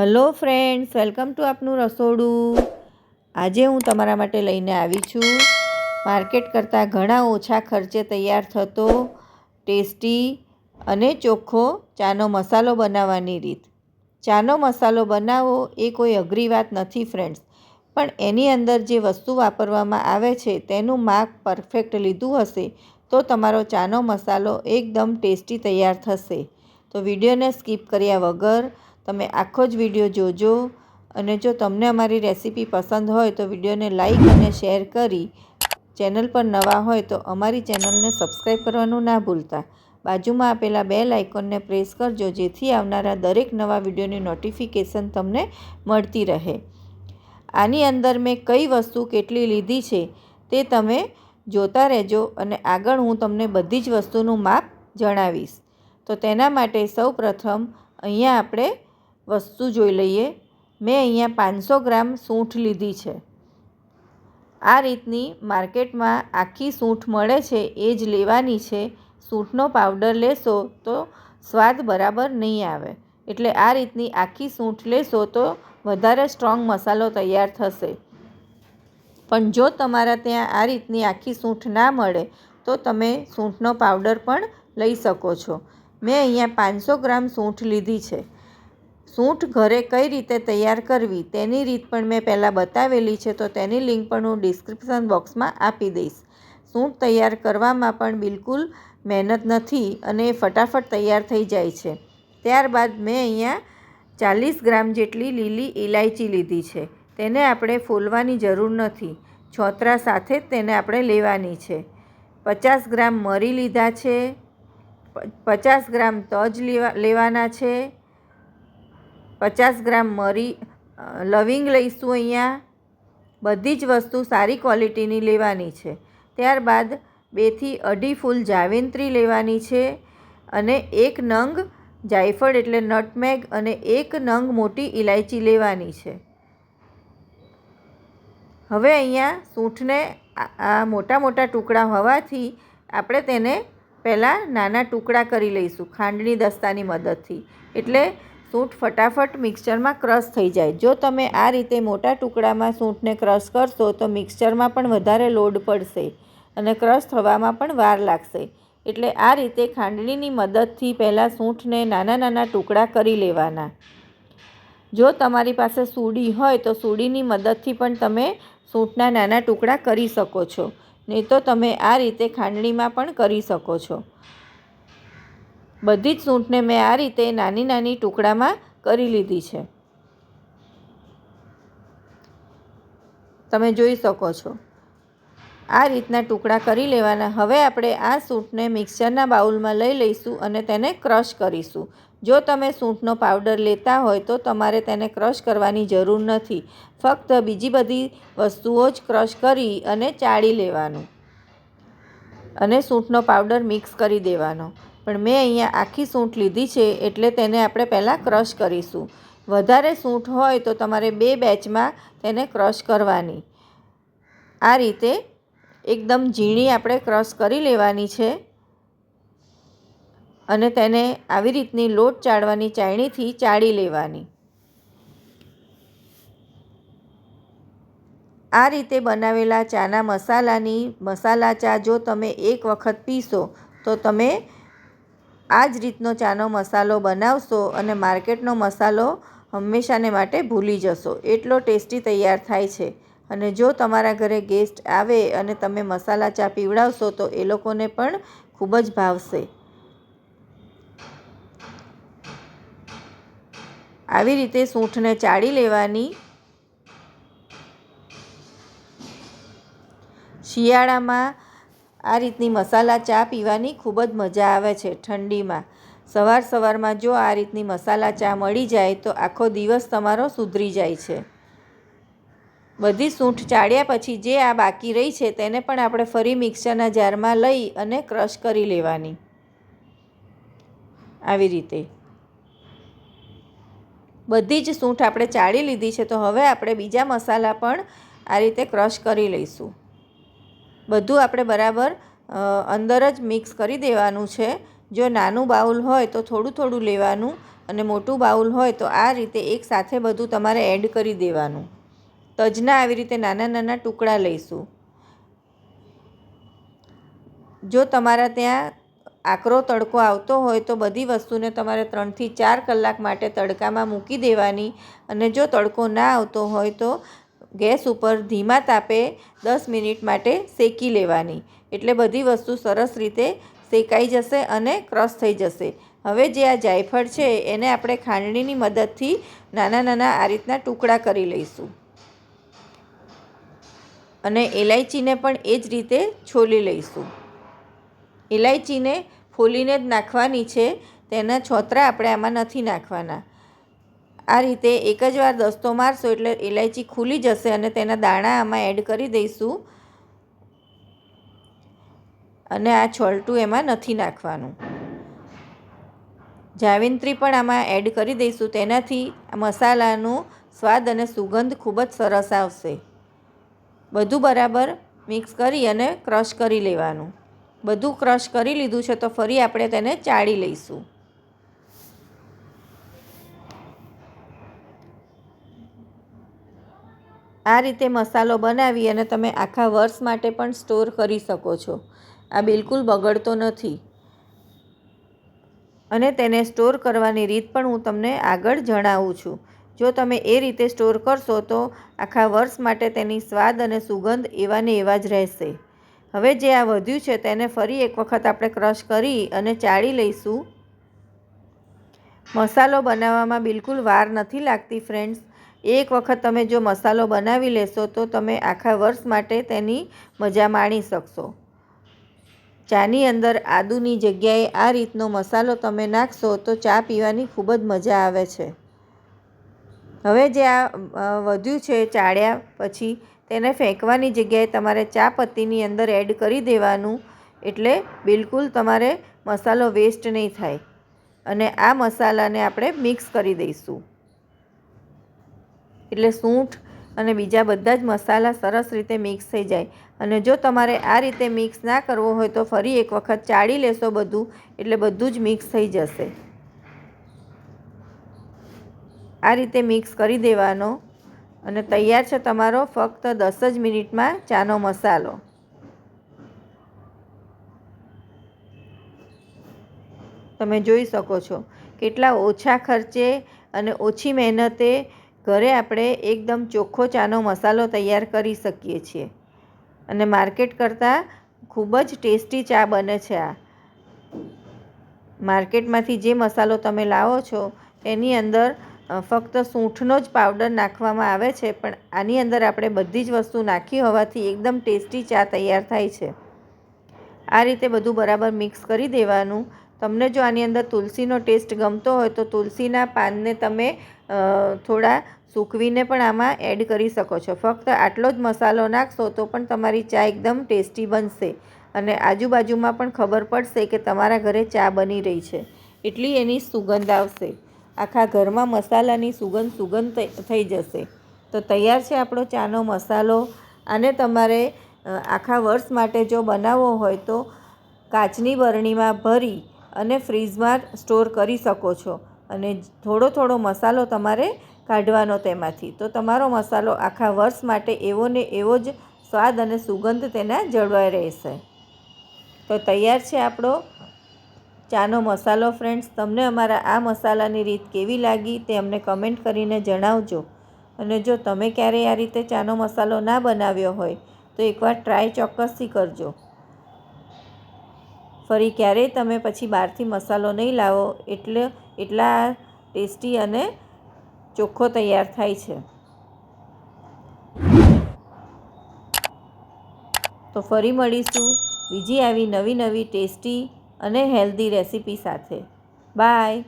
Hello friends, welcome to આપનું રસોડું. આજે હું તમારા માટે લઈને આવી છું. માર્કેટ કરતાં ઘણા ઓછા ખર્ચે તૈયાર થતો, ટેસ્ટી અને ચોખ્ખો ચાનો મસાલો બનાવવાની રીત. ચાનો મસાલો બનાવવો એ કોઈ અઘરી વાત નથી ફ્રેન્ડ્સ, પણ એની અંદર જે વસ્તુ વાપરવામાં આવે છે તેનું માપ પરફેક્ટ લીધું હશે તો તમારો ચાનો મસાલો એકદમ ટેસ્ટી તૈયાર થશે. તો વિડીયોને સ્કીપ કર્યા વગર તમે આખો જ વીડિયો જોજો અને જો તમને અમારી રેસીપી પસંદ હોય તો વિડીયોને લાઈક અને શેર કરી ચેનલ પર નવા હોય તો અમારી ચેનલને સબસ્ક્રાઈબ કરવાનું ના ભૂલતા. બાજુમાં આપેલા બે લાઇકોનને પ્રેસ કરજો, જેથી આવનારા દરેક નવા વિડીયોની નોટિફિકેશન તમને મળતી રહે. આની અંદર મેં કઈ વસ્તુ કેટલી લીધી છે તે તમે જોતા રહેજો અને આગળ હું તમને બધી જ વસ્તુનું માપ જણાવીશ. તો તેના માટે સૌ પ્રથમ અહીંયા આપણે વસ્તુ જોઈ લઈએ. મેં અહીંયા પાંચસો ગ્રામ સૂંઠ લીધી છે. આ રીતની માર્કેટમાં આખી સૂંઠ મળે છે એ જ લેવાની છે. સૂંઠનો પાવડર લેશો તો સ્વાદ બરાબર નહીં આવે. એટલે આ રીતની આખી સૂંઠ લેશો તો વધારે સ્ટ્રોંગ મસાલો તૈયાર થશે. પણ જો તમારા ત્યાં આ રીતની આખી સૂંઠ ના મળે, તો તમે સૂંઠનો પાવડર પણ લઈ શકો છો. મેં અહીંયા પાંચસો ગ્રામ સૂંઠ લીધી છે. સૂંઠ ઘરે કઈ રીતે તૈયાર કરવી તેની રીત પણ મેં પહેલાં બતાવેલી છે, તો તેની લિંક પણ હું ડિસ્ક્રિપ્શન બોક્સમાં આપી દઈશ. સૂંઠ તૈયાર કરવામાં પણ બિલકુલ મહેનત નથી અને ફટાફટ તૈયાર થઈ જાય છે. ત્યારબાદ મેં અહીંયા ચાલીસ ગ્રામ જેટલી લીલી ઇલાયચી લીધી છે, તેને આપણે ફોલવાની જરૂર નથી, છોતરા સાથે જ તેને આપણે લેવાની છે. પચાસ ગ્રામ મરી લીધા છે પચાસ ગ્રામ તજ લેવા, લેવાના છે પચાસ ગ્રામ મરી લવિંગ લઈશું અહીંયા. બધી જ વસ્તુ સારી ક્વોલિટીની લેવાની છે. ત્યારબાદ બેથી અઢી ફૂલ જાવેન્ત્રી લેવાની છે અને એક નંગ જાયફળ એટલે નટમેગ અને એક નંગ મોટી ઇલાયચી લેવાની છે. હવે અહીંયા સૂંઠને આ મોટા મોટા ટુકડા હોવાથી આપણે તેને પહેલાં નાના ટુકડા કરી લઈશું ખાંડની દસ્તાની મદદથી. એટલે સૂંઠ ફટાફટ મિક્સચરમાં ક્રશ થઈ જાય. જો તમે આ રીતે મોટા ટુકડામાં સૂંઠને ક્રશ કરશો, તો મિક્સચરમાં પણ વધારે લોડ પડશે અને ક્રશ થવામાં પણ વાર લાગશે. એટલે આ રીતે ખાંડણીની મદદથી પહેલાં સૂંઠને નાના નાના ટુકડા કરી લેવાના. જો તમારી પાસે સૂડી હોય, તો સૂડીની મદદથી પણ તમે સૂંઠના નાના ટુકડા કરી શકો છો. નહીં તો તમે આ રીતે ખાંડણીમાં પણ કરી શકો છો. બધી જ સૂંઠને મેં આ રીતે નાની નાની ટુકડામાં કરી લીધી છે. તમે જોઈ શકો છો. આ રીતના ટુકડા કરી લેવાના. હવે આપણે આ સૂંઠને મિક્સરના બાઉલમાં લઈ લઈશું અને તેને ક્રશ કરીશું. જો તમે સૂંઠનો પાવડર લેતા હોય તો તમારે તેને ક્રશ કરવાની જરૂર નથી. ફક્ત બીજી બધી વસ્તુઓ જ ક્રશ કરી અને ચાળી લેવાનું. અને સૂંઠનો પાવડર મિક્સ કરી દેવાનો. પણ મેં અહીંયા આખી સૂંઠ લીધી છે એટલે તેને આપણે પહેલાં ક્રશ કરીશું. વધારે સૂંઠ હોય તો તમારે બે બેચમાં તેને ક્રશ કરવાની. આ રીતે એકદમ ઝીણી આપણે ક્રશ કરી લેવાની છે અને તેને આવી રીતની લોટ ચાળવાની ચાળણીથી ચાળી લેવાની. આ રીતે બનાવેલા ચાના મસાલાની મસાલા ચા જો તમે એક વખત પીશો તો તમે આ જ રીતનો ચાનો મસાલો બનાવશો અને માર્કેટનો મસાલો હંમેશાને માટે ભૂલી જશો. એટલો ટેસ્ટી તૈયાર થાય છે. અને જો તમારા ઘરે ગેસ્ટ આવે અને તમે મસાલા ચા પીવડાવશો, તો એ લોકોને પણ ખૂબ જ ભાવશે. આવી રીતે સૂંઠને ચાળી લેવાની. શિયાળામાં આ રીતની મસાલા ચા પીવાની ખૂબ જ મજા આવે છે ઠંડીમાં. સવાર સવારમાં જો આ રીતની મસાલા ચા મળી જાય તો આખો દિવસ તમારો સુધરી જાય છે. બધી સૂંઠ ચાળ્યા પછી જે આ બાકી રહી છે તેને પણ આપણે ફરી મિક્સરના જારમાં લઈ અને ક્રશ કરી લેવાની. આવી રીતે. બધી જ સૂંઠ આપણે ચાળી લીધી છે તો હવે આપણે બીજા મસાલા પણ આ રીતે ક્રશ કરી લઈશું. બધું આપણે બરાબર અંદર જ મિક્સ કરી દેવાનું છે. જો નાનું બાઉલ હોય તો થોડું થોડું લેવાનું અને મોટું બાઉલ હોય તો આ રીતે એક સાથે બધું તમારે એડ કરી દેવાનું. તજના આવી રીતે નાના નાના ટુકડા લઈશું. જો તમારા ત્યાં આકરો તડકો આવતો હોય તો બધી વસ્તુને તમારે ત્રણથી ચાર કલાક માટે તડકામાં મૂકી દેવાની અને જો તડકો ના આવતો હોય તો ગેસ ઉપર ધીમા તાપે દસ મિનિટ માટે શેકી લેવાની. એટલે બધી વસ્તુ સરસ રીતે શેકાઈ જશે અને ક્રશ થઈ જશે. હવે જે આ જાયફળ છે, એને આપણે ખાંડણીની મદદથી નાના નાના આ રીતના ટુકડા કરી લઈશું. અને ઇલાયચીને પણ એ જ રીતે છોલી લઈશું. ઇલાયચીને ફોલીને જ નાખવાની છે. તેના છોતરા આપણે આમાં નથી નાખવાના. આ રીતે એક જ વાર દસ્તો મારશો એટલે ઇલાયચી ખુલી જશે અને તેના દાણા આમાં એડ કરી દઈશું. અને આ છોલટું એમાં નથી નાખવાનું. જાવિંત્રી પણ આમાં એડ કરી દઈશું. તેનાથી મસાલાનો સ્વાદ અને સુગંધ ખૂબ જ સરસ આવશે. બધું બરાબર મિક્સ કરી અને ક્રશ કરી લેવાનું. બધું ક્રશ કરી લીધું છે તો ફરી આપણે તેને ચાળી લઈશું. આ રીતે મસાલો બનાવી અને તમે આખા વર્ષ માટે પણ સ્ટોર કરી શકો છો. આ બિલકુલ બગડતો નથી. અને તેને સ્ટોર કરવાની રીત પણ હું તમને આગળ જણાવું છું. જો તમે એ રીતે સ્ટોર કરશો તો આખા વર્ષ માટે તેની સ્વાદ અને સુગંધ એવા ને એવા જ રહેશે. હવે જે આ વધ્યું છે તેને ફરી એક વખત આપણે ક્રશ કરી અને ચાળી લઈશું. મસાલો બનાવવામાં બિલકુલ વાર નથી લાગતી ફ્રેન્ડ્સ એક વખત તમે જો મસાલો બનાવી લેશો, તો તમે આખા વર્ષ માટે તેની મજા માણી શકશો. ચાની અંદર આદુની જગ્યાએ આ રીતનો મસાલો તમે નાખશો, તો ચા પીવાની ખૂબ જ મજા આવે છે. હવે જે આ વધ્યું છે ચાળ્યા પછી, તેને ફેંકવાની જગ્યાએ તમારે ચા પત્તીની અંદર એડ કરી દેવાનું, એટલે બિલકુલ તમારે મસાલો વેસ્ટ નહીં થાય. અને આ મસાલાને આપણે મિક્સ કરી દઈશું. એટલે સૂંઠ અને બીજા બધા જ મસાલા સરસ રીતે મિક્સ થઈ જાય. અને જો તમારે આ રીતે મિક્સ ના કરવો હોય તો ફરી એક વખત ચાળી લેશો બધું, એટલે બધું જ મિક્સ થઈ જશે. આ રીતે મિક્સ કરી દેવાનો અને તૈયાર છે તમારો ફક્ત દસ જ મિનિટમાં ચાનો મસાલો. તમે જોઈ શકો છો કેટલા ઓછા ખર્ચે અને ઓછી મહેનતે ઘરે આપણે એકદમ ચોખ્ખો ચાનો મસાલો તૈયાર કરી શકીએ છીએ. અને માર્કેટ કરતાં ખૂબ જ ટેસ્ટી ચા બને છે આ. માર્કેટમાંથી જે મસાલો તમે લાવો છો, એની અંદર ફક્ત સૂંઠનો જ પાવડર નાખવામાં આવે છે, પણ આની અંદર આપણે બધી જ વસ્તુ નાખી હોવાથી એકદમ ટેસ્ટી ચા તૈયાર થાય છે. આ રીતે બધું બરાબર મિક્સ કરી દેવાનું. તમને જો આની અંદર તુલસીનો ટેસ્ટ ગમતો હોય તો તુલસીના પાનને તમે થોડા સૂકવીને પણ આમાં એડ કરી શકો છો. ફક્ત આટલો જ મસાલો નાખશો તો પણ તમારી ચા એકદમ ટેસ્ટી બનશે. અને આજુબાજુમાં પણ ખબર પડશે કે તમારા ઘરે ચા બની રહી છે. એટલી એની સુગંધ આવશે. આખા ઘરમાં મસાલાની સુગંધ સુગંધ થઈ જશે. તો તૈયાર છે આપણો ચાનો મસાલો. આને તમારે આખા વર્ષ માટે જો બનાવવો હોય તો કાચની બરણીમાં ભરી અને ફ્રીઝમાં સ્ટોર કરી શકો છો. અને થોડો થોડો મસાલો તમારે કાઢવાનો તેમાંથી. તો તમારો મસાલો આખા વર્ષ માટે એવો ને એવો જ સ્વાદ અને સુગંધ તેના જળવાઈ રહેશે. તો તૈયાર છે આપણો ચાનો મસાલો ફ્રેન્ડ્સ. તમને અમારા આ મસાલાની રીત કેવી લાગી તે અમને કમેન્ટ કરીને જણાવજો. અને જો તમે ક્યારેય આ રીતે ચાનો મસાલો ના બનાવ્યો હોય તો એકવાર ટ્રાય ચોક્કસથી કરજો. ફરી ક્યારેય તમે પછી બહારથી મસાલો નહીં લાવો એટલે એટલા ટેસ્ટી અને ચોખ્ખો તૈયાર થાય છે. તો ફરી મળીશું બીજી આવી નવી નવી ટેસ્ટી અને હેલ્ધી રેસીપી સાથે. બાય.